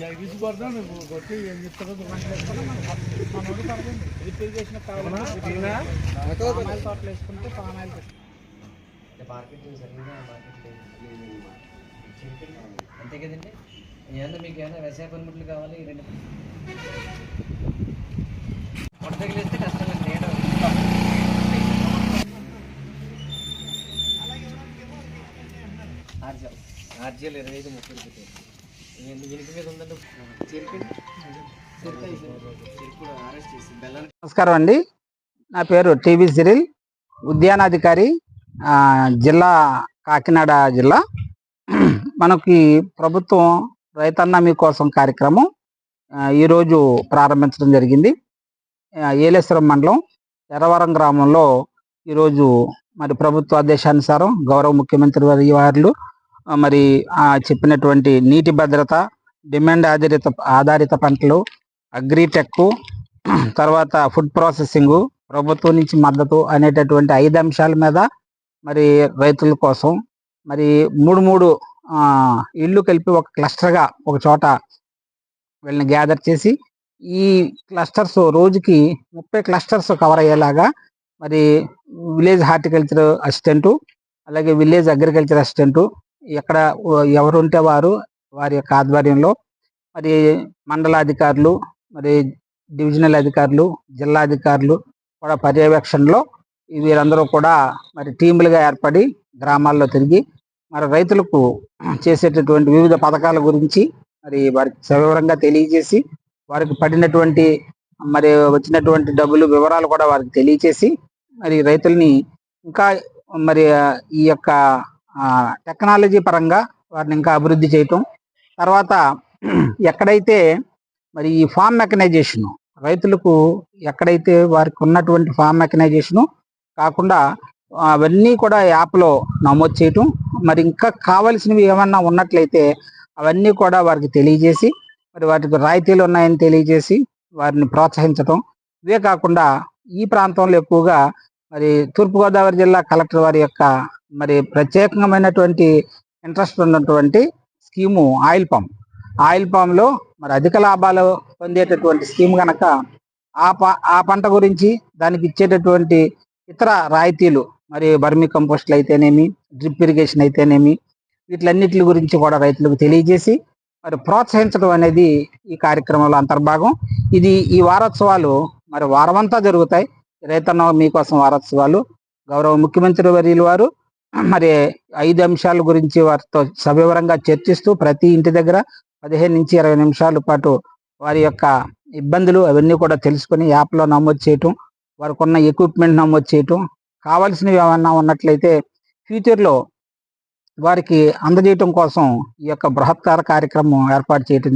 నువ్వు కొట్టి ఏం చెప్తారో దుకాణం మనోడు కావాలి తోటలు వేసుకుంటే పామాయిల్ మార్కెట్ అంతే కదండి? ఏమన్నా మీకు ఏమైనా వ్యవసాయ పనిముట్లు కావాలి ఈ రెండు తగిలిస్తే కష్టం నేను ఆర్జల్. ఆర్జల్ ఇరవై ఐదు ముప్పై రూపాయలు. నమస్కారం అండి. నా పేరు టీవీ సిరిల్ ఉద్యానాధికారి జిల్లా కాకినాడ జిల్లా. మనకి ప్రభుత్వం రైతన్న మీకోసం కార్యక్రమం ఈరోజు ప్రారంభించడం జరిగింది. ఏలేశ్వరం మండలం ఎర్రవరం గ్రామంలో ఈరోజు మరి ప్రభుత్వ ఆదేశానుసారం గౌరవ ముఖ్యమంత్రి వారి వారు మరి చెప్పినటువంటి నీటి భద్రత డిమాండ్ ఆధారిత ఆధారిత పంటలు అగ్రిటెక్ తర్వాత ఫుడ్ ప్రాసెసింగ్ ప్రభుత్వం నుంచి మద్దతు అనేటటువంటి ఐదు అంశాల మీద మరి రైతుల కోసం మరి మూడు మూడు ఇళ్ళు కలిపి ఒక క్లస్టర్గా ఒక చోట వీళ్ళని గ్యాదర్ చేసి ఈ క్లస్టర్స్ రోజుకి ముప్పై క్లస్టర్స్ కవర్ అయ్యేలాగా మరి విలేజ్ హార్టికల్చర్ అసిస్టెంటు అలాగే విలేజ్ అగ్రికల్చర్ అసిస్టెంటు ఎక్కడ ఎవరు ఉంటే వారు వారి యొక్క ఆధ్వర్యంలో మరి మండలాధికారులు మరి డివిజనల్ అధికారులు జిల్లా అధికారులు కూడా పర్యవేక్షణలో వీరందరూ కూడా మరి టీములుగా ఏర్పడి గ్రామాల్లో తిరిగి మరి రైతులకు చేసేటటువంటి వివిధ పథకాల గురించి మరి వారికి సవివరంగా తెలియజేసి వారికి పడినటువంటి మరి వచ్చినటువంటి డబ్బులు వివరాలు కూడా వారికి తెలియజేసి మరి రైతుల్ని ఇంకా మరి ఈ యొక్క టెక్నాలజీ పరంగా వారిని ఇంకా అభివృద్ధి చేయటం. తర్వాత ఎక్కడైతే మరి ఈ ఫామ్ మెకనైజేషన్ రైతులకు ఎక్కడైతే వారికి ఉన్నటువంటి ఫామ్ మెకనైజేషను కాకుండా అవన్నీ కూడా యాప్లో నమోదు చేయటం మరి ఇంకా కావలసినవి ఏమన్నా ఉన్నట్లయితే అవన్నీ కూడా వారికి తెలియజేసి మరి వాటికి రాయితీలు ఉన్నాయని తెలియజేసి వారిని ప్రోత్సహించటం. ఇవే కాకుండా ఈ ప్రాంతంలో ఎక్కువగా మరి తూర్పుగోదావరి జిల్లా కలెక్టర్ వారి యొక్క మరి ప్రత్యేకమైనటువంటి ఇంట్రెస్ట్ ఉన్నటువంటి స్కీము ఆయిల్ పంప్. ఆయిల్ పామ్లో మరి అధిక లాభాలు పొందేటటువంటి స్కీమ్ కనుక ఆ ప ఆ పంట గురించి దానికి ఇచ్చేటటువంటి ఇతర రాయితీలు మరి బర్మి కంపోస్ట్లు అయితేనేమి డ్రిప్ ఇరిగేషన్ అయితేనేమి వీటిలన్నిటి గురించి కూడా రైతులకు తెలియజేసి మరి ప్రోత్సహించడం అనేది ఈ కార్యక్రమంలో అంతర్భాగం. ఇది ఈ వారోత్సవాలు మరి వారమంతా జరుగుతాయి. రైతన్న మీకోసం వారోత్సవాలు గౌరవ ముఖ్యమంత్రి వర్యులు వారు మరి ఐదు అంశాల గురించి వారితో సవివరంగా చర్చిస్తూ ప్రతి ఇంటి దగ్గర పదిహేను నుంచి ఇరవై నిమిషాల పాటు వారి యొక్క ఇబ్బందులు అవన్నీ కూడా తెలుసుకొని యాప్లో నమోదు చేయటం వారికి ఉన్న ఎక్విప్మెంట్ నమోదు చేయటం కావాల్సినవి ఏమన్నా ఉన్నట్లయితే ఫ్యూచర్లో వారికి అందజేయటం కోసం ఈ యొక్క బృహత్కార కార్యక్రమం ఏర్పాటు చేయటం